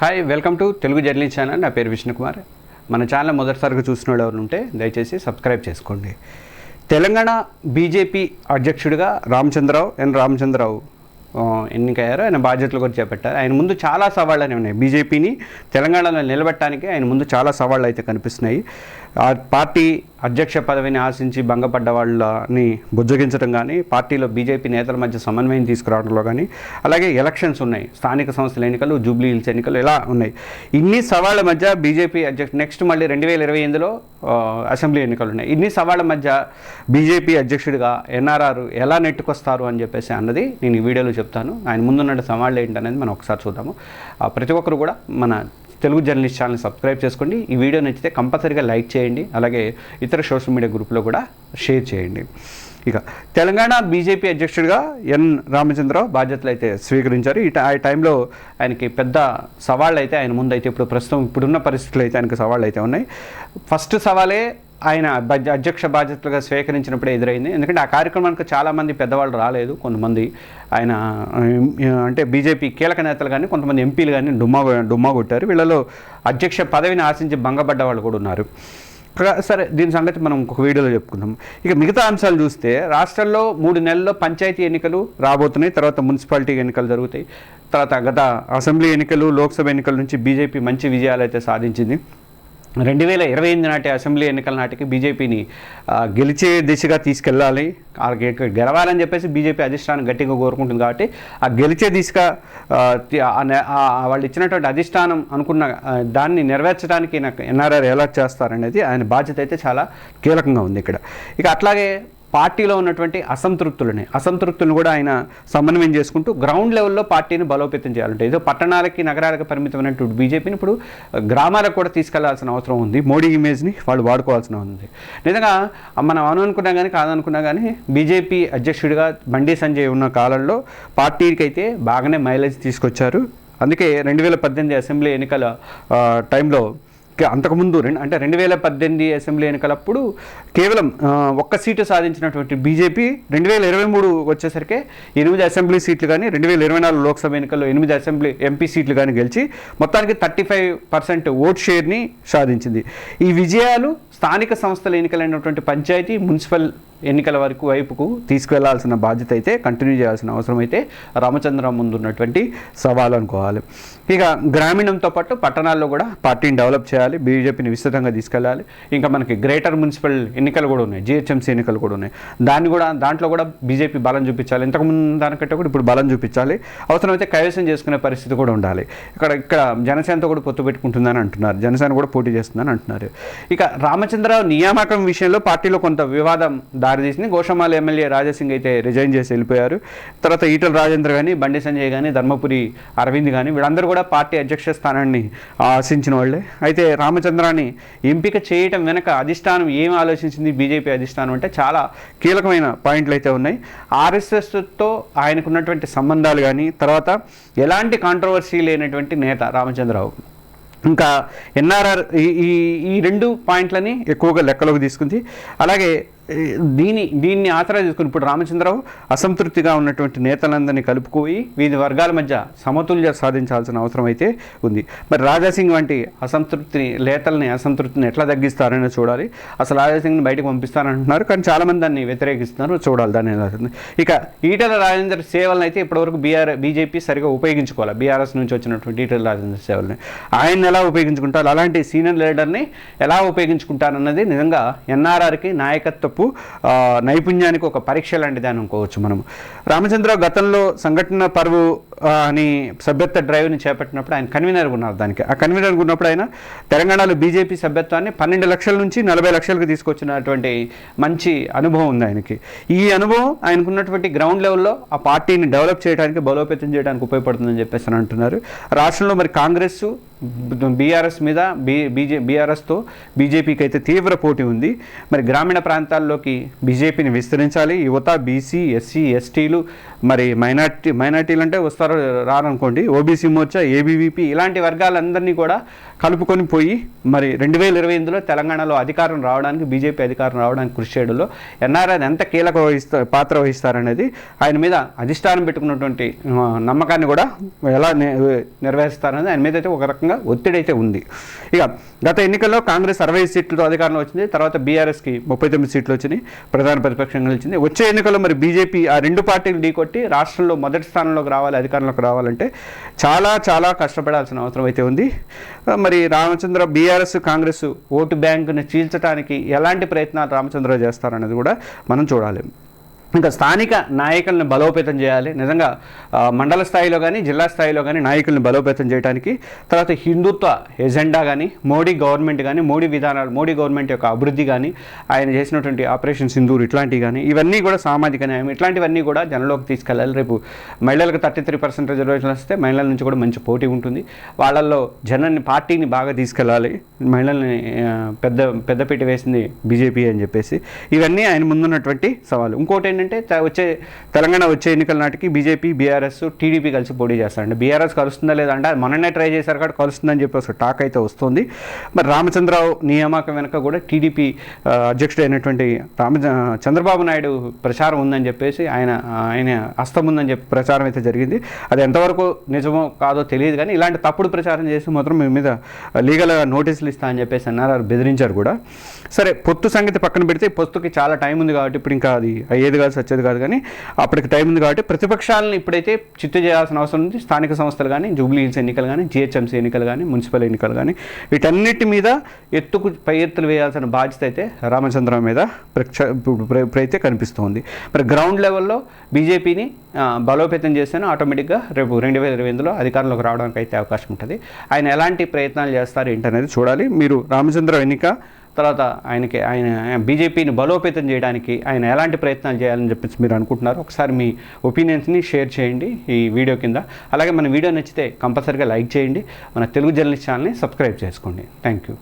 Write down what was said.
Hi welcome to Telugu journey channel నా పేరు విష్ణుకుమార్ మన ఛానల్ మొదటిసారిగా చూసిన వాళ్ళు ఉంటే దయచేసి సబ్స్క్రైబ్ చేసుకోండి. తెలంగాణ బీజేపీ అధ్యక్షుడిగా రామచంద్రరావు ఎన్ రామచంద్రరావు ఎన్నికయ్యారు. ఆయన బాధ్యతలు కూడా చేపట్టారు. ఆయన ముందు చాలా సవాళ్ళు అనేవి ఉన్నాయి బీజేపీని తెలంగాణలో నిలబెట్టడానికి ఆయన ముందు చాలా సవాళ్ళు అయితే కనిపిస్తున్నాయి. ఆ పార్టీ అధ్యక్ష పదవిని ఆశించి భంగపడ్డ వాళ్ళని బుజ్జగించడం కానీ పార్టీలో బీజేపీ నేతల మధ్య సమన్వయం తీసుకురావడంలో కానీ అలాగే ఎలక్షన్స్ ఉన్నాయి. స్థానిక సంస్థల ఎన్నికలు జూబ్లీ హిల్స్ ఎన్నికలు ఇలా ఉన్నాయి. ఇన్ని సవాళ్ళ మధ్య బీజేపీ అధ్యక్ష నెక్స్ట్ మళ్ళీ రెండు వేల ఇరవై ఎనిమిదిలో అసెంబ్లీ ఎన్నికలు ఉన్నాయి. ఇన్ని సవాళ్ళ మధ్య బీజేపీ అధ్యక్షుడిగా ఎన్ఆర్ఆర్ ఎలా నెట్టుకొస్తారు అని చెప్పేసి అన్నది నేను ఈ వీడియోలో చెప్తాను. ఆయన ముందున్న సవాళ్ళు ఏంటనేది మనం ఒకసారి చూద్దాము. ప్రతి ఒక్కరు కూడా మన తెలుగు జర్నలిస్ట్ ఛానల్ సబ్స్క్రైబ్ చేసుకోండి. ఈ వీడియో నచ్చితే కంపల్సరీగా లైక్ చేయండి. అలాగే ఇతర సోషల్ మీడియా గ్రూప్లో కూడా షేర్ చేయండి. ఇక తెలంగాణ బీజేపీ అధ్యక్షుడిగా ఎన్ రామచంద్రరావు బాధ్యతలు అయితే స్వీకరించారు. ఈ ఆ టైంలో ఆయనకి పెద్ద సవాళ్ళు అయితే ఆయన ముందు అయితే ఇప్పుడు ప్రస్తుతం ఇప్పుడున్న పరిస్థితులు అయితే ఆయనకు సవాళ్ళు అయితే ఉన్నాయి. ఫస్ట్ సవాలే ఆయన అధ్యక్ష బాధ్యతలుగా స్వీకరించినప్పుడే ఎదురైంది. ఎందుకంటే ఆ కార్యక్రమానికి చాలామంది పెద్దవాళ్ళు రాలేదు. కొంతమంది ఆయన అంటే బీజేపీ కీలక నేతలు కానీ కొంతమంది ఎంపీలు కానీ డుమ్మా డుమ్మా కొట్టారు. వీళ్ళలో అధ్యక్ష పదవిని ఆశించి భంగపడ్డ వాళ్ళు కూడా ఉన్నారు. సరే దీని సంగతి మనం ఇంకొక వీడియోలో చెప్పుకుందాం. ఇక మిగతా అంశాలు చూస్తే రాష్ట్రంలో మూడు నెలల్లో పంచాయతీ ఎన్నికలు రాబోతున్నాయి. తర్వాత మున్సిపాలిటీ ఎన్నికలు జరుగుతాయి. తర్వాత గత అసెంబ్లీ ఎన్నికలు లోక్సభ ఎన్నికల నుంచి బీజేపీ మంచి విజయాలు అయితే సాధించింది. రెండు వేల ఇరవై ఎనిమిది నాటి అసెంబ్లీ ఎన్నికల నాటికి బీజేపీని గెలిచే దిశగా తీసుకెళ్ళాలి. ఆ గెలవాలని చెప్పేసి బీజేపీ అధిష్టానం గట్టిగా కోరుకుంటుంది కాబట్టి ఆ గెలిచే దిశగా వాళ్ళు ఇచ్చినటువంటి అధిష్టానం అనుకున్న దాన్ని నెరవేర్చడానికి నాకు ఎన్ఆర్ఆర్ ఎలా చేస్తారనేది ఆయన బాధ్యత అయితే చాలా కీలకంగా ఉంది ఇక్కడ. ఇక అట్లాగే పార్టీలో ఉన్నటువంటి అసంతృప్తులని అసంతృప్తులను కూడా ఆయన సమన్వయం చేసుకుంటూ గ్రౌండ్ లెవెల్లో పార్టీని బలోపేతం చేయాలంటే ఏదో పట్టణాలకి నగరాలకు పరిమితమైనటువంటి బీజేపీని ఇప్పుడు గ్రామాలకు కూడా తీసుకెళ్ళాల్సిన అవసరం ఉంది. మోడీ ఇమేజ్ని వాళ్ళు వాడుకోవాల్సిన ఉంది. నిజంగా మనం అనుకున్నా కానీ కాదనుకున్నా కానీ బీజేపీ అధ్యక్షుడిగా బండి సంజయ్ ఉన్న కాలంలో పార్టీకి అయితే బాగానే మైలేజ్ తీసుకొచ్చారు. అందుకే రెండు వేల పద్దెనిమిది అసెంబ్లీ ఎన్నికల టైంలో అంతకుముందు రెండు అంటే రెండు వేల పద్దెనిమిది అసెంబ్లీ ఎన్నికలప్పుడు కేవలం ఒక్క సీటు సాధించినటువంటి బీజేపీ రెండు వేల ఇరవై మూడు వచ్చేసరికి ఎనిమిది అసెంబ్లీ సీట్లు కానీ రెండు వేల ఇరవై నాలుగు లోక్సభ ఎన్నికల్లో ఎనిమిది అసెంబ్లీ ఎంపీ సీట్లు కానీ గెలిచి మొత్తానికి థర్టీ ఫైవ్ పర్సెంట్ ఓట్ షేర్ని సాధించింది. ఈ విజయాలు స్థానిక సంస్థల ఎన్నికలైనటువంటి పంచాయతీ మున్సిపల్ ఎన్నికల వరకు వైపుకు తీసుకువెళ్ళాల్సిన బాధ్యత అయితే కంటిన్యూ చేయాల్సిన అవసరం అయితే రామచంద్రం ముందు ఉన్నటువంటి సవాలు అనుకోవాలి. ఇక గ్రామీణంతో పాటు పట్టణాల్లో కూడా పార్టీని డెవలప్ చేయాలి బీజేపీని విస్తృతంగా తీసుకెళ్ళాలి. ఇంకా మనకి గ్రేటర్ మున్సిపల్ ఎన్నికలు కూడా ఉన్నాయి జిహెచ్ఎంసీ ఎన్నికలు కూడా ఉన్నాయి. దాన్ని కూడా దాంట్లో కూడా బీజేపీ బలం చూపించాలి. ఇంతకుముందు దానికంటే కూడా ఇప్పుడు బలం చూపించాలి. అవసరమైతే కైవసం చేసుకునే పరిస్థితి కూడా ఉండాలి. ఇక్కడ ఇక్కడ జనసేనతో కూడా పొత్తు పెట్టుకుంటుందని అంటున్నారు. జనసేన కూడా పోటీ చేస్తుందని అంటున్నారు. ఇక రామచంద్రరావు నియామకం విషయంలో పార్టీలో కొంత వివాదం దారితీసింది గోషమాల ఎమ్మెల్యే రాజాసింగ్ అయితే రిజైన్ చేసి వెళ్ళిపోయారు. తర్వాత ఈటల రాజేంద్ర కానీ బండి సంజయ్ కానీ ధర్మపురి అరవింద్ కానీ వీళ్ళందరూ కూడా పార్టీ అధ్యక్ష స్థానాన్ని ఆశించిన వాళ్ళే. అయితే రామచంద్రాన్ని ఎంపిక చేయటం వెనక అధిష్టానం ఏం ఆలోచించింది? బీజేపీ అధిష్టానం అంటే చాలా కీలకమైన పాయింట్లు అయితే ఉన్నాయి. ఆర్ఎస్ఎస్తో ఆయనకున్నటువంటి సంబంధాలు కానీ తర్వాత ఎలాంటి కాంట్రవర్సీ లేనటువంటి నేత రామచంద్రరావు. ఇంకా ఎన్ఆర్ఆర్ ఈ ఈ రెండు పాయింట్లని ఎక్కువగా లెక్కలోకి తీసుకుంది. అలాగే దీని దీన్ని ఆసరా చేసుకుని ఇప్పుడు రామచంద్రరావు అసంతృప్తిగా ఉన్నటువంటి నేతలందరినీ కలుపుకోయి వీధి వర్గాల మధ్య సమతుల్య సాధించాల్సిన అవసరం అయితే ఉంది. మరి రాజాసింగ్ వంటి అసంతృప్తిని నేతల్ని అసంతృప్తిని ఎట్లా తగ్గిస్తారని చూడాలి. అసలు రాజాసింగ్ని బయటకు పంపిస్తారంటున్నారు కానీ చాలామంది దాన్ని వ్యతిరేకిస్తున్నారు. చూడాలి దాన్ని ఎలా ఇక ఈటల రాజేందర్ సేవలను అయితే ఇప్పటివరకు బీఆర్ బీజేపీ సరిగా ఉపయోగించుకోవాలి. బీఆర్ఎస్ నుంచి వచ్చినటువంటి ఈటల రాజేందర్ సేవల్ని. ఆయన ఎలా ఉపయోగించుకుంటారు? అలాంటి సీనియర్ లీడర్ని ఎలా ఉపయోగించుకుంటారన్నది నిజంగా ఎన్ఆర్ఆర్కి నాయకత్వ ఆ, నైపుణ్యానికి ఒక పరీక్ష లాంటిది అని అనుకోవచ్చు మనం. రామచంద్ర గతంలో సంఘటన పరువు అని సభ్యత్వ డ్రైవ్ని చేపట్టినప్పుడు ఆయన కన్వీనర్గా ఉన్నారు దానికి. ఆ కన్వీనర్గా ఉన్నప్పుడు ఆయన తెలంగాణలో బీజేపీ సభ్యత్వాన్ని పన్నెండు లక్షల నుంచి నలభై లక్షలకు తీసుకొచ్చినటువంటి మంచి అనుభవం ఉంది ఆయనకి. ఈ అనుభవం ఆయనకున్నటువంటి గ్రౌండ్ లెవెల్లో ఆ పార్టీని డెవలప్ చేయడానికి బలోపేతం చేయడానికి ఉపయోగపడుతుందని చెప్పేసి అని అంటున్నారు. రాష్ట్రంలో మరి కాంగ్రెస్ బీఆర్ఎస్ మీద బీ బీజే బీఆర్ఎస్తో బీజేపీకి అయితే తీవ్ర పోటీ ఉంది. మరి గ్రామీణ ప్రాంతాల్లోకి బీజేపీని విస్తరించాలి. యువత బీసీ ఎస్సీ ఎస్టీలు మరి మైనార్టీ మైనార్టీలు అంటే వస్తారు? రారనుకోండి ఓబీసీ మోర్చా ఏబీవీపీ ఇలాంటి వర్గాలందరినీ కూడా కలుపుకొని పోయి మరి రెండు వేల ఇరవై ఎనిమిదిలో తెలంగాణలో అధికారం రావడానికి బీజేపీ అధికారం రావడానికి కృషి చేయడంలో ఎన్ఆర్ఐ ఎంత కీలక వహిస్తా పాత్ర వహిస్తారనేది ఆయన మీద అధిష్టానం పెట్టుకున్నటువంటి నమ్మకాన్ని కూడా ఎలా ని- నెరవేరుస్తారనేది ఆయన మీద అయితే ఒక రకంగా ఒత్తిడి అయితే ఉంది. ఇక గత ఎన్నికల్లో కాంగ్రెస్ అరవై సీట్లతో అధికారంలో వచ్చింది తర్వాత బీఆర్ఎస్కి ముప్పై తొమ్మిది సీట్లు వచ్చినాయి ప్రధాన ప్రతిపక్షంగా నిలిచింది వచ్చే ఎన్నికల్లో మరి బీజేపీ ఆ రెండు పార్టీలు ఢీకొట్టి రాష్ట్రంలో మొదటి స్థానంలోకి రావాలి అధికారంలోకి రావాలంటే చాలా చాలా కష్టపడాల్సిన అవసరం అయితే ఉంది. మరి రామచంద్ర బీఆర్ఎస్ కాంగ్రెస్ ఓటు బ్యాంకును చీల్చడానికి ఎలాంటి ప్రయత్నాలు రామచంద్ర చేస్తారనేది కూడా మనం చూడాలి. ఇంకా స్థానిక నాయకులను బలోపేతం చేయాలి. నిజంగా మండల స్థాయిలో కానీ జిల్లా స్థాయిలో కానీ నాయకులను బలోపేతం చేయడానికి తర్వాత హిందుత్వ ఎజెండా కానీ మోడీ గవర్నమెంట్ కానీ మోడీ విధానాలు మోడీ గవర్నమెంట్ యొక్క అభివృద్ధి కానీ ఆయన చేసినటువంటి ఆపరేషన్ సింధూర్ ఇట్లాంటివి కానీ ఇవన్నీ కూడా సామాజిక న్యాయం ఇట్లాంటివన్నీ కూడా జనంలోకి తీసుకెళ్ళాలి. రేపు మహిళలకు థర్టీ త్రీ పర్సెంట్ రిజర్వేషన్ వస్తే మహిళల నుంచి కూడా మంచి పోటీ ఉంటుంది. వాళ్ళల్లో జనాన్ని పార్టీని బాగా తీసుకెళ్ళాలి. మహిళల్ని పెద్ద పెద్దపీట వేసింది బీజేపీ అని చెప్పేసి. ఇవన్నీ ఆయన ముందున్నటువంటి సవాలు. ఇంకోటి ఏంటంటే ఏంటంటే వచ్చే తెలంగాణ వచ్చే ఎన్నికల నాటికి బీజేపీ బీఆర్ఎస్ టీడీపీ కలిసి పోటీ చేస్తారండి. బీఆర్ఎస్ కలుస్తుందా లేదా అంటే మొన్ననే ట్రై చేశారు కాబట్టి కలుస్తుందని చెప్పి ఒక టాక్ అయితే వస్తుంది. మరి రామచంద్రరావు నియామకం వెనక కూడా టీడీపీ అధ్యక్షుడైనటువంటి అధ్యక్షుడు అయినటువంటి రామ చంద్రబాబు నాయుడు ప్రచారం ఉందని చెప్పేసి ఆయన ఆయన హస్తం ఉందని చెప్పి ప్రచారం అయితే జరిగింది. అది ఎంతవరకు నిజమో కాదో తెలియదు కానీ ఇలాంటి తప్పుడు ప్రచారం చేసి మాత్రం మీ మీద లీగల్ నోటీసులు ఇస్తా అని చెప్పేసి అన్నారు బెదిరించారు కూడా. సరే పొత్తు సంగతి పక్కన పెడితే పొత్తుకి చాలా టైం ఉంది కాబట్టి ఇప్పుడు ఇంకా అది అయ్యేది కాదు వచ్చేది కాదు కానీ అప్పటికి టైం ఉంది కాబట్టి ప్రతిపక్షాలను ఇప్పుడైతే చిత్తు చేయాల్సిన అవసరం ఉంది. స్థానిక సంస్థలు కానీ జూబ్లీ హిల్స్ ఎన్నికలు కానీ జిహెచ్ఎంసీ ఎన్నికలు కానీ మున్సిపల్ ఎన్నికలు కానీ వీటన్నిటి మీద ఎత్తుకు పై ఎత్తులు వేయాల్సిన బాధ్యత అయితే రామచంద్రరావు మీద ప్రక్ష ఇప్పుడైతే కనిపిస్తోంది. మరి గ్రౌండ్ లెవెల్లో బీజేపీని బలోపేతం చేస్తేనే ఆటోమేటిక్గా రేపు రెండు వేల ఇరవై ఎనిమిదిలో అధికారంలోకి రావడానికి అయితే అవకాశం ఉంటుంది. ఆయన ఎలాంటి ప్రయత్నాలు చేస్తారు ఏంటనేది చూడాలి. మీరు రామచంద్రరావు ఎన్నిక తర్వాత ఆయనకి ఆయన బీజేపీని బలోపేతం చేయడానికి ఆయన ఎలాంటి ప్రయత్నాలు చేయాలని చెప్పేసి మీరు అనుకుంటున్నారు ఒకసారి మీ ఒపీనియన్స్ని షేర్ చేయండి ఈ వీడియో కింద. అలాగే మన వీడియో నచ్చితే కంపల్సరీగా లైక్ చేయండి. మన తెలుగు జర్నలిస్ట్ ఛానల్ని సబ్స్క్రైబ్ చేసుకోండి. Thank you.